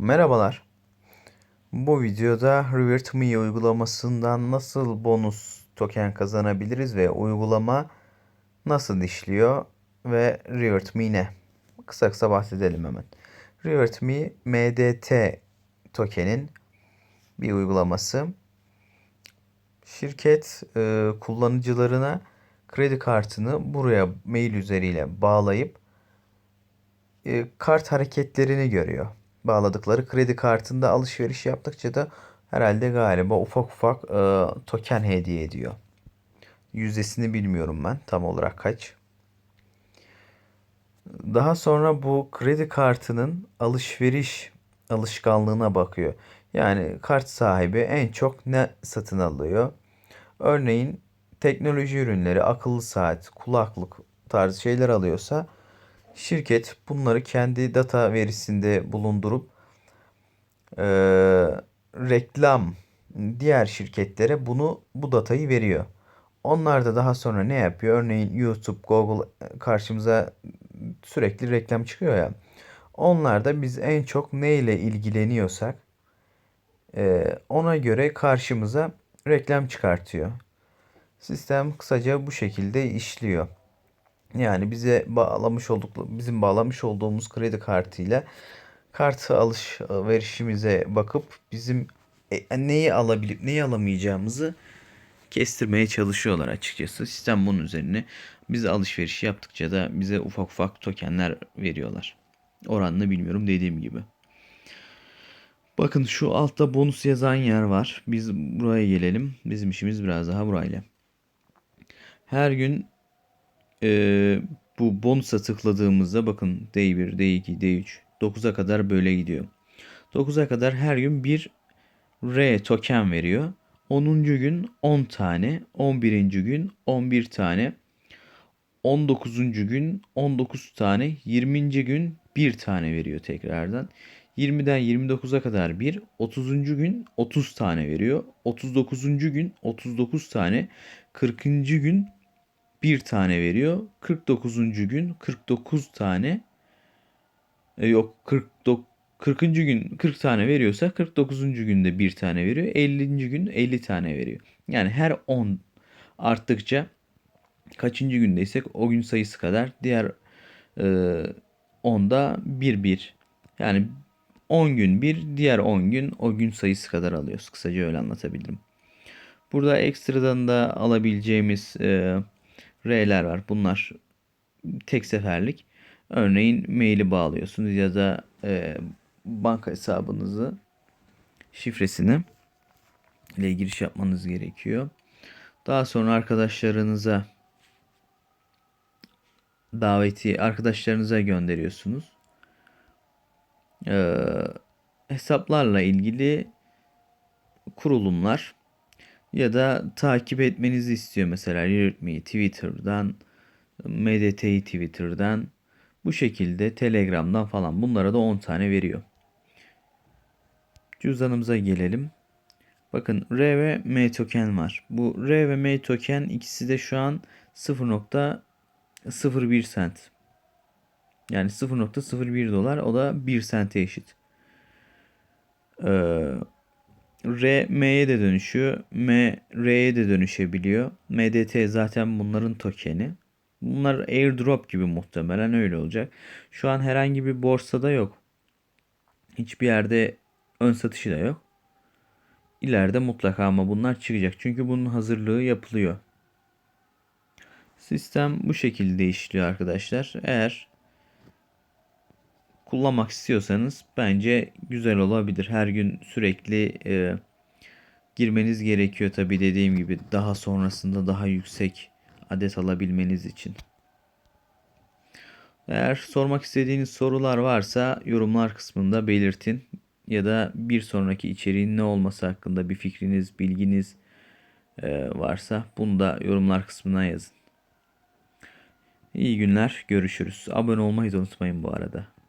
Merhabalar. Bu videoda Revert Me uygulamasından nasıl bonus token kazanabiliriz ve uygulama nasıl işliyor ve Revert Me ne? Kısa kısa bahsedelim hemen. Revert Me MDT tokenin bir uygulaması. Şirket e, kullanıcılarına kredi kartını buraya mail üzeriyle bağlayıp e, kart hareketlerini görüyor. Bağladıkları kredi kartında alışveriş yaptıkça da herhalde galiba ufak ufak e, token hediye ediyor. Yüzdesini bilmiyorum ben tam olarak kaç. Daha sonra bu kredi kartının alışveriş alışkanlığına bakıyor. Yani kart sahibi en çok ne satın alıyor? Örneğin teknoloji ürünleri, akıllı saat, kulaklık tarzı şeyler alıyorsa şirket bunları kendi data verisinde bulundurup e, reklam diğer şirketlere bunu bu datayı veriyor. Onlar da daha sonra ne yapıyor? Örneğin YouTube, Google karşımıza sürekli reklam çıkıyor ya. Onlar da biz en çok ne ile ilgileniyorsak e, ona göre karşımıza reklam çıkartıyor. Sistem kısaca bu şekilde işliyor. Yani bize bağlamış olduk bizim bağlamış olduğumuz kredi kartıyla kart alışverişimize bakıp bizim e, neyi alabilip neyi alamayacağımızı kestirmeye çalışıyorlar açıkçası. Sistem bunun üzerine biz alışveriş yaptıkça da bize ufak ufak tokenler veriyorlar. Oranını bilmiyorum dediğim gibi. Bakın şu altta bonus yazan yer var. Biz buraya gelelim. Bizim işimiz biraz daha burayla. Her gün e, bu bonusa tıkladığımızda bakın D1, D2, D3, 9'a kadar böyle gidiyor. 9'a kadar her gün bir R token veriyor. 10. gün 10 tane, 11. gün 11 tane, 19. gün 19 tane, 20. gün 1 tane veriyor tekrardan. 20'den 29'a kadar bir, 30. gün 30 tane veriyor. 39. gün 39 tane, 40. gün 1 tane veriyor. 49. gün 49 tane e, yok 49 40. gün 40 tane veriyorsa 49. günde 1 tane veriyor. 50. gün 50 tane veriyor. Yani her 10 arttıkça kaçıncı gündeysek o gün sayısı kadar diğer e, 10'da 1 1. Yani 10 gün bir, diğer 10 gün o gün sayısı kadar alıyoruz. Kısaca öyle anlatabilirim. Burada ekstradan da alabileceğimiz e, R'ler var. Bunlar tek seferlik. Örneğin maili bağlıyorsunuz ya da e, banka hesabınızı şifresini ile giriş yapmanız gerekiyor. Daha sonra arkadaşlarınıza daveti arkadaşlarınıza gönderiyorsunuz. Ee, hesaplarla ilgili kurulumlar ya da takip etmenizi istiyor mesela Readme Twitter'dan, MDT'yi Twitter'dan bu şekilde Telegram'dan falan bunlara da 10 tane veriyor. Cüzdanımıza gelelim. Bakın R ve M token var. Bu R ve M token ikisi de şu an 0.01 sent. Yani 0.01 dolar o da 1 sente eşit. Ee, R M'ye de dönüşüyor. M R'ye de dönüşebiliyor. MDT zaten bunların tokeni. Bunlar airdrop gibi muhtemelen öyle olacak. Şu an herhangi bir borsada yok. Hiçbir yerde ön satışı da yok. İleride mutlaka ama bunlar çıkacak. Çünkü bunun hazırlığı yapılıyor. Sistem bu şekilde işliyor arkadaşlar. Eğer kullanmak istiyorsanız bence güzel olabilir. Her gün sürekli e, girmeniz gerekiyor tabi dediğim gibi daha sonrasında daha yüksek adet alabilmeniz için. Eğer sormak istediğiniz sorular varsa yorumlar kısmında belirtin ya da bir sonraki içeriğin ne olması hakkında bir fikriniz, bilginiz e, varsa bunu da yorumlar kısmına yazın. İyi günler, görüşürüz. Abone olmayı unutmayın bu arada.